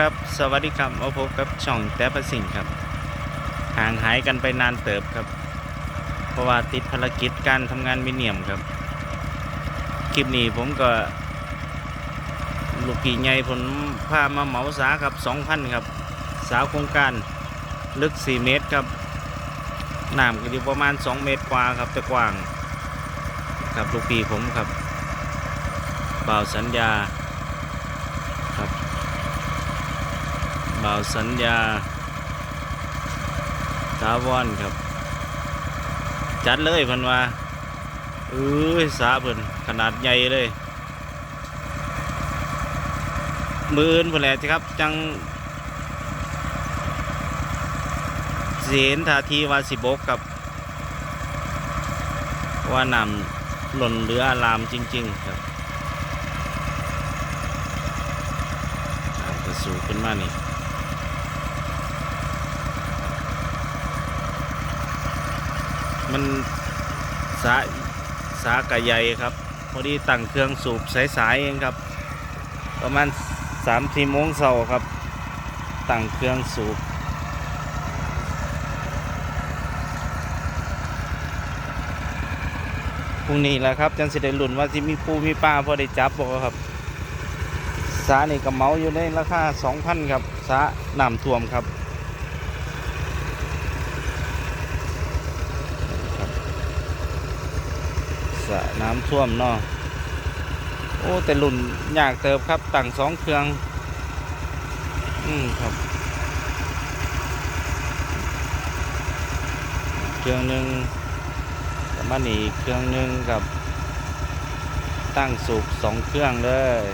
ครับ สวัสดีครับมาพบกับช่องแต่ประสิงห์ครับ ห่างหายกันไปนานเติบครับ เพราะว่าติดภารกิจการทำงานมิเนียมครับ คลิปนี้ผมก็ลูกพี่ใหญ่ผมพามาเหมาสาครับ2,000ครับ สาวโครงการลึก 4 เมตรครับน้ำก็อยู่ประมาณ 2 เมตรกว่าครับแต่กว้าง ครับลูกพี่ผมครับบ่าวสัญญา ครับ บ่าวสัญญาทาวอนครับ จัดเลยพิ่นว่าเอ้ยสาเพิ่นขนาดใหญ่เลย มืออื่นพุ่นแหละครับ จังเสียนทาทีว่าสิบกกับ ว่านำหล่นเหลืออารามจริง ๆ ครับสูงขึ้นมานี่ มันสาสากะใหญ่ครับ พอดีตั้งเครื่องสูบสายๆเองครับ ประมาณสามสี่โมงเช้าครับ ตั้งเครื่องสูบพรุ่งนี้แหละครับจันสิได้ลุ่นว่าที่มีปูมีปลาพอได้จับบอกครับสานี่ก็เมาอยู่ในราคา2,000ครับสาน้ำท่วมครับะน้ำท่วมเนาะโอ้แต่ลุ่นยากเติบครับต่างสองเครื่อง อืมครับ เครื่องหนึ่งแล้วมานี่เครื่องหนึ่งกับตั้งสูบสองเครื่องเลย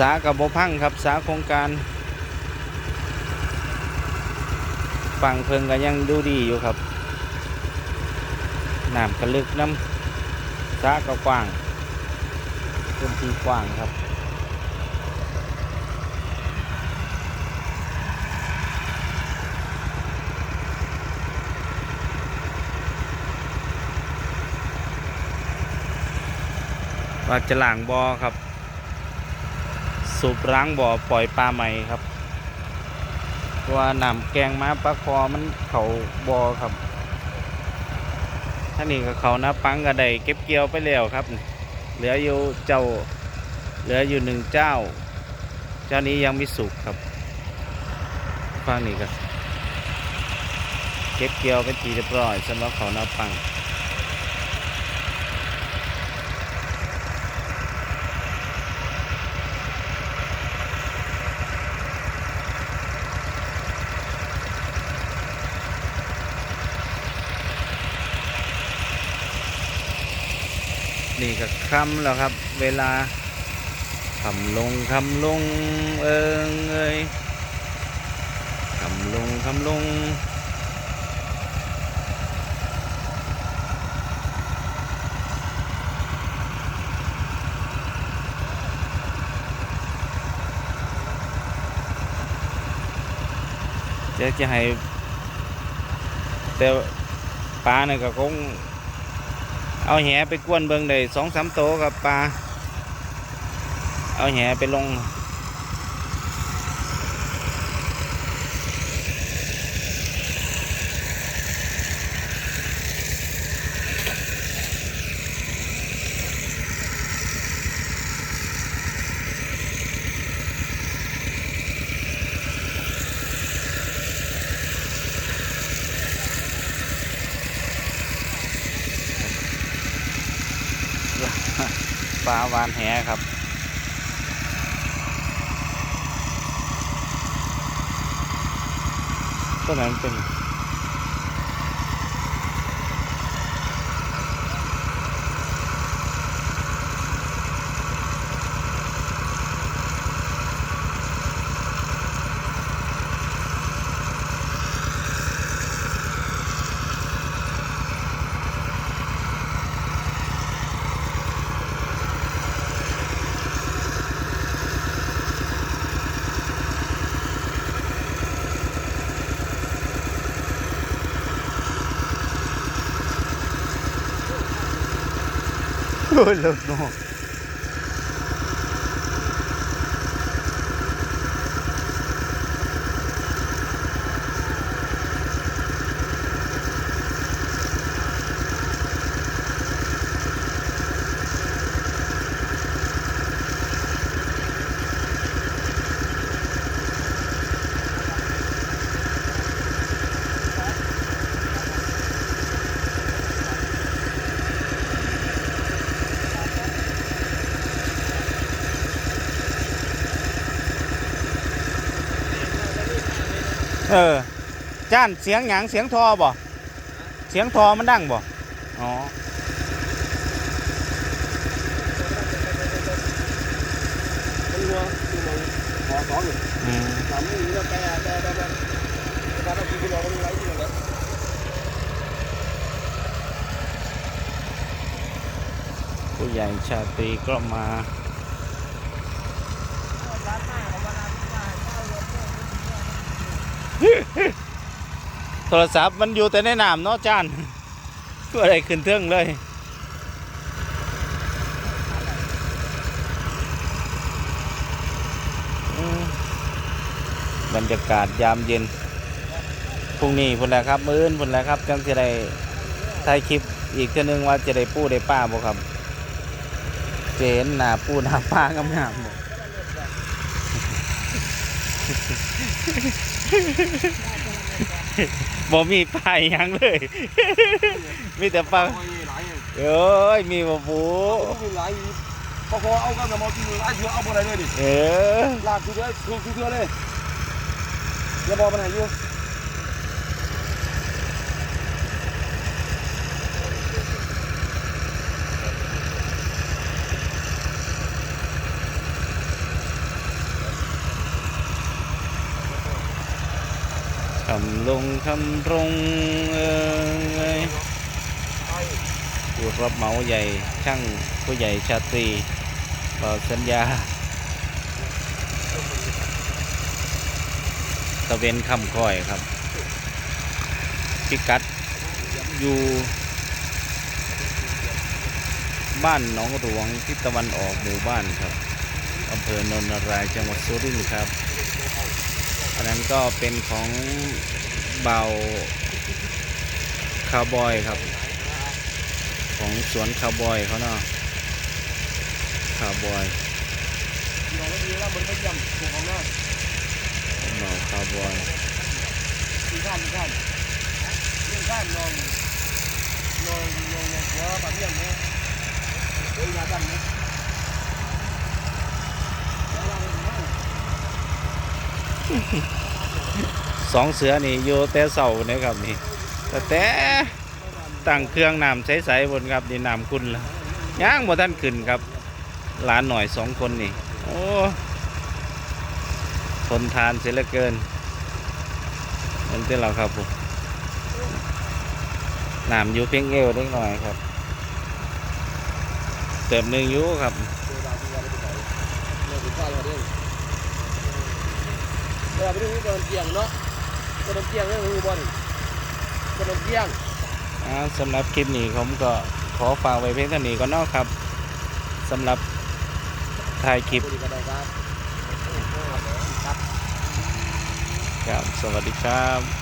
สากับบพังครับสาโครงการฝั่งเพิงก็ยังดูดีอยู่ครับน้ำกระลึกน้ำสาก็กว้างพื้นที่กว้างครับว่าจะล้างบอครับ สูบล้างบ่อปล่อยปลาใหม่ครับว่าน้ำแกงมาปลาคอมันเขาบ่อครับท่านี้ก็เขานะปังกระไดเก็บเกี่ยวไปแล้วครับ เหลืออยู่เจ้าเหลืออยู่หนึ่งเจ้า เจ้านี้ยังไม่สุกครับฟังนี้ก็เก็บเกี่ยวเป็นทีเรียบร้อยสำหรับเขานะปัง นี่ก็คำแล้วครับ เวลาคำลงคำลงเอิงเอ้ยคำลงคำลงเดี๋ยวจะให้แต่ปลาเนี่ยก็คง เอาแหไปกวนเบิงเลยสองสามโตกับปลา เอาแหไปลง ลาวานแหครับ ต้นนั้นเป็น โอ้ เลิกเนาะเออจ้านเสียงหยังเสียงทอบ่เสียงทอมันดังบ่อ๋อมันรัวคือมันขอสองอยู่อืมทำให้เราแปลแปลแปลแปลถ้าเรากินเราก็ไม่ไรที่ไหนผู้ใหญ่ชาตรีก็มา โทรศัพท์มันอยู่แต่ในน้ำเนาะจานก็อะไรขึ้นเทิงเลยบรรยากาศยามเย็นพรุ่งนี้พุ่นแหละครับ มื้อื่นพุ่นแหละครับจังจะได้ถ่ายคลิปอีกเทีนึงว่าจะได้ปูได้ป้าบ่ครับเห็นหน้าปูหน้าป้างามๆบ่ บ่มีป้ายหยังเลย มีแต่ป้าโอ้ยหลายอย่างเอ้ยมีบ่ปูมีหลายพอพอเอากันแต่มอกินหลายเถื่อเอาอะไรเลยดิเออลากคือเถื่อคือเถื่อเลยอย่าบอกมันไหนอยู่ ลงคำรงเอ้ยผู้รับเหมาใหญ่ช่างผู้ใหญ่ชาตรีต่อสัญญาตะเวนคำก้อยครับพิกัดอยู่บ้านหนองหลวงทิศตะวันออกหมู่บ้านครับอำเภอโนนนารายจังหวัดสุรินทร์ครับ อันนั้นก็เป็นของ เบาคาวบอยครับ ของสวนคาวบอยเขาเนาะคาวบอยเราไม่มีแล้วมันไม่ย่ำถูกของหน้าเบาคาวบอยข้ามข้ามข้ามนอนนอนนอนหัวปาเบี้ยงเนี่ยโอ้ยนาดันเนี่ย สองเสือนี่อยู่แต่เสาเนี่ยครับนี่แต่แต่ตั้งเครื่องน้ำใสๆบนครับนี่น้ำคุณละย่างบ่ท่านขึ้นครับหลานหน่อยสองคนนี่ โอ้ทนทานเสียเหลือเกินนั่นเป็นเราครับผมน้ำอยู่เพียงเอวเล็กหน่อยครับ เติมหนึ่งอยู่ครับเวลาไปดูขนเกียงเนาะ นมเกียงนี่คือบอลขนมเกียงอ่าสำหรับคลิปนี้ผมก็ขอฝากไว้เพียงเท่านี้ก่อนเนาะครับสำหรับถ่ายคลิปบริการครับครับ สวัสดีครับ